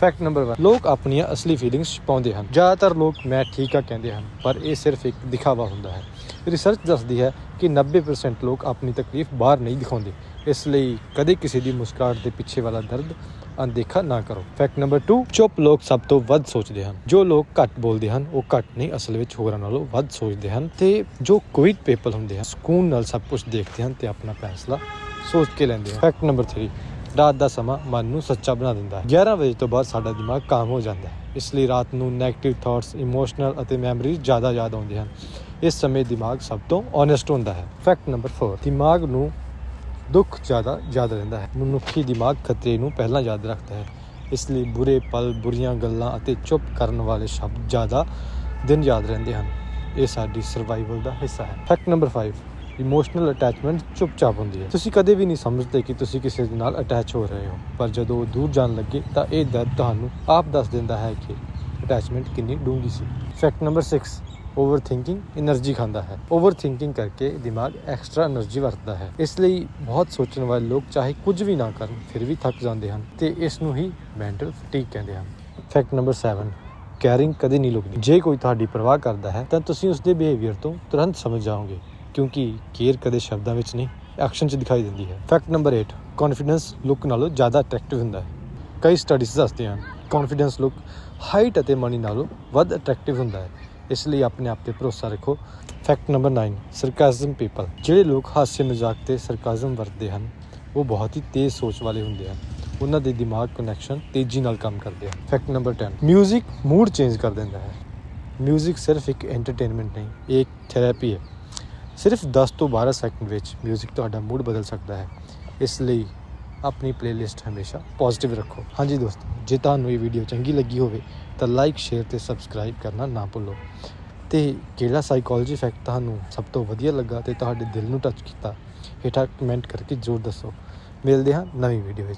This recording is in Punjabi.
ਫੈਕਟ ਨੰਬਰ 1 ਲੋਕ ਆਪਣੀਆਂ ਅਸਲੀ ਫੀਲਿੰਗਸ ਛੁਪਾਉਂਦੇ ਹਨ। ਜ਼ਿਆਦਾਤਰ ਲੋਕ ਮੈਂ ਠੀਕ ਆ ਕਹਿੰਦੇ ਹਨ, ਪਰ ਇਹ ਸਿਰਫ ਇੱਕ ਦਿਖਾਵਾ ਹੁੰਦਾ ਹੈ। ਰਿਸਰਚ ਦੱਸਦੀ ਹੈ ਕਿ 90% ਲੋਕ ਆਪਣੀ ਤਕਲੀਫ ਬਾਹਰ ਨਹੀਂ ਦਿਖਾਉਂਦੇ। ਇਸ ਲਈ ਕਦੇ ਕਿਸੇ ਦੀ ਮੁਸਕਰਾਹਟ ਦੇ ਪਿੱਛੇ ਵਾਲਾ ਦਰਦ ਅਣਦੇਖਾ ਨਾ ਕਰੋ। ਫੈਕਟ ਨੰਬਰ 2 ਚੁੱਪ ਲੋਕ ਸਭ ਤੋਂ ਵੱਧ ਸੋਚਦੇ ਹਨ। ਜੋ ਲੋਕ ਘੱਟ ਬੋਲਦੇ ਹਨ, ਉਹ ਘੱਟ ਨਹੀਂ, ਅਸਲ ਵਿੱਚ ਹੋਰਾਂ ਨਾਲੋਂ ਵੱਧ ਸੋਚਦੇ ਹਨ ਤੇ ਜੋ ਕੁਇਟ ਪੀਪਲ ਹੁੰਦੇ ਹਨ, ਸਕੂਨ ਨਾਲ ਸਭ ਕੁਝ ਦੇਖਦੇ ਹਨ ਤੇ ਆਪਣਾ ਫੈਸਲਾ ਸੋਚ ਕੇ ਲੈਂਦੇ ਹਨ। ਫੈਕਟ ਨੰਬਰ 3 ਰਾਤ ਦਾ ਸਮਾਂ ਮਨ ਨੂੰ ਸੱਚਾ ਬਣਾ ਦਿੰਦਾ ਹੈ। 11 ਵਜੇ ਤੋਂ ਬਾਅਦ ਸਾਡਾ ਦਿਮਾਗ ਕਾਮ ਹੋ ਜਾਂਦਾ ਹੈ। ਇਸ ਲਈ ਰਾਤ ਨੂੰ 네ਗੇਟਿਵ ਥਾਟਸ ਇਮੋਸ਼ਨਲ ਅਤੇ ਮੈਮਰੀਜ਼ ਜ਼ਿਆਦਾ ਯਾਦ ਆਉਂਦੇ ਹਨ। ਇਸ ਸਮੇਂ ਦਿਮਾਗ ਸਭ ਤੋਂ ਓਨੈਸਟ ਹੁੰਦਾ ਹੈ। ਫੈਕਟ ਨੰਬਰ 4 ਦਿਮਾਗ ਨੂੰ ਦੁੱਖ ਜ਼ਿਆਦਾ ਯਾਦ ਰਹਿੰਦਾ ਹੈ। ਮਨੁੱਖੀ ਦਿਮਾਗ ਖਤਰੇ ਨੂੰ ਪਹਿਲਾਂ ਯਾਦ ਰੱਖਦਾ ਹੈ। ਇਸ ਲਈ ਬੁਰੇ ਪਲ, ਬੁਰੀਆਂ ਗੱਲਾਂ ਅਤੇ ਚੁੱਪ ਕਰਨ ਵਾਲੇ ਸ਼ਬਦ ਜ਼ਿਆਦਾ ਦਿਨ ਯਾਦ ਰਹਿੰਦੇ ਹਨ। ਇਹ ਸਾਡੀ ਸਰਵਾਈਵਲ ਦਾ ਹਿੱਸਾ ਹੈ। ਫੈਕਟ ਨੰਬਰ 5 ਇਮੋਸ਼ਨਲ ਅਟੈਚਮੈਂਟ ਚੁੱਪਚਾਪ ਹੁੰਦੀ ਹੈ। ਤੁਸੀਂ ਕਦੇ ਵੀ ਨਹੀਂ ਸਮਝਦੇ ਕਿ ਤੁਸੀਂ ਕਿਸੇ ਦੇ ਨਾਲ ਅਟੈਚ ਹੋ ਰਹੇ ਹੋ। ਪਰ ਜਦੋਂ ਉਹ ਦੂਰ ਜਾਣ ਲੱਗੇ ਤਾਂ ਇਹ ਦਰਦ ਤੁਹਾਨੂੰ ਆਪ ਦੱਸ ਦਿੰਦਾ ਹੈ ਕਿ ਅਟੈਚਮੈਂਟ ਕਿੰਨੀ ਡੂੰਗੀ ਸੀ। Fact number 6 overthinking energy ਖਾਂਦਾ ਹੈ। ਓਵਰ ਥਿੰਕਿੰਗ ਕਰਕੇ ਦਿਮਾਗ ਐਕਸਟਰਾ એનર્ਜੀ ਵਰਤਦਾ ਹੈ। ਇਸ ਲਈ ਬਹੁਤ ਸੋਚਣ ਵਾਲੇ ਲੋਕ ਚਾਹੇ ਕੁਝ ਵੀ ਨਾ ਕਰਨ, ਫਿਰ ਵੀ ਥੱਕ ਜਾਂਦੇ ਹਨ ਤੇ ਇਸ ਨੂੰ ਹੀ ਮੈਂਟਲ ਫਟੀਗ ਕਹਿੰਦੇ ਹਨ। ਫੈਕਟ ਨੰਬਰ 7 ਕੈਰਿੰਗ ਕਦੇ ਨਹੀਂ ਲੁਕਦੀ। ਜੇ ਕੋਈ ਤੁਹਾਡੀ ਪਰਵਾਹ ਕਰਦਾ ਹੈ ਤਾਂ ਤੁਸੀਂ ਉਸ ਦੇ ਬਿਹੇਵੀਅਰ ਤੋਂ ਤੁਰੰਤ ਸਮਝ ਜਾਓਗੇ। ਕਿਉਂਕਿ ਕੇਅਰ ਕਦੇ ਸ਼ਬਦਾਂ ਵਿੱਚ ਨਹੀਂ ਐਕਸ਼ਨ 'ਚ ਦਿਖਾਈ ਦਿੰਦੀ ਹੈ ਫੈਕਟ ਨੰਬਰ 8 ਕੌਨਫੀਡੈਂਸ ਲੁੱਕ ਨਾਲੋਂ ਜ਼ਿਆਦਾ ਅਟਰੈਕਟਿਵ ਹੁੰਦਾ ਹੈ ਕਈ ਸਟੱਡੀਜ਼ ਦੱਸਦੇ ਹਨ ਕੌਨਫੀਡੈਂਸ ਲੁੱਕ ਹਾਈਟ ਅਤੇ ਮਨੀ ਨਾਲੋਂ ਵੱਧ ਅਟਰੈਕਟਿਵ ਹੁੰਦਾ ਹੈ ਇਸ ਲਈ ਆਪਣੇ ਆਪ ਤੇ ਭਰੋਸਾ ਰੱਖੋ ਫੈਕਟ ਨੰਬਰ 9 ਸਰਕਾਜ਼ਮ ਪੀਪਲ ਜਿਹੜੇ ਲੋਕ ਹਾਸੇ ਮਜ਼ਾਕ ਤੇ ਸਰਕਾਜ਼ਮ ਵਰਤਦੇ ਹਨ ਉਹ ਬਹੁਤ ਹੀ ਤੇਜ਼ ਸੋਚ ਵਾਲੇ ਹੁੰਦੇ ਹਨ ਉਹਨਾਂ ਦੇ ਦਿਮਾਗ ਕਨੈਕਸ਼ਨ ਤੇਜ਼ੀ ਨਾਲ ਕੰਮ ਕਰਦੇ ਹਨ ਫੈਕਟ ਨੰਬਰ 10 뮤직 ਮੂਡ ਚੇਂਜ ਕਰ ਦਿੰਦਾ ਹੈ 뮤직 ਸਿਰਫ ਇੱਕ ਐਂਟਰਟੇਨਮੈਂਟ ਨਹੀਂ ਇਹ ਇੱਕ ਥੈਰੇਪੀ ਹੈ ਸਿਰਫ 10 ਤੋਂ 12 ਸੈਕਿੰਡ ਵਿੱਚ 뮤직 ਤੁਹਾਡਾ ਮੂਡ ਬਦਲ ਸਕਦਾ ਹੈ। ਇਸ ਲਈ ਆਪਣੀ ਪਲੇਲਿਸਟ ਹਮੇਸ਼ਾ ਪੋਜ਼ਿਟਿਵ ਰੱਖੋ। ਹਾਂਜੀ ਦੋਸਤੋ, ਜੇ ਤੁਹਾਨੂੰ ਇਹ ਵੀਡੀਓ ਚੰਗੀ ਲੱਗੀ ਹੋਵੇ ਤਾਂ ਲਾਈਕ ਸ਼ੇਅਰ ਤੇ ਸਬਸਕ੍ਰਾਈਬ ਕਰਨਾ ਨਾ ਭੁੱਲੋ। ਤੇ ਕਿਹੜਾ ਸਾਈਕੋਲੋਜੀ ਫੈਕਟ ਤੁਹਾਨੂੰ ਸਭ ਤੋਂ ਵਧੀਆ ਲੱਗਾ ਤੇ ਤੁਹਾਡੇ ਦਿਲ ਨੂੰ ਟੱਚ ਕੀਤਾ, ਹੇਠਾਂ ਕਮੈਂਟ ਕਰਕੇ ਜ਼ਰੂਰ ਦੱਸੋ। ਮਿਲਦੇ ਹਾਂ ਨਵੀਂ ਵੀਡੀਓ ਵਿੱਚ।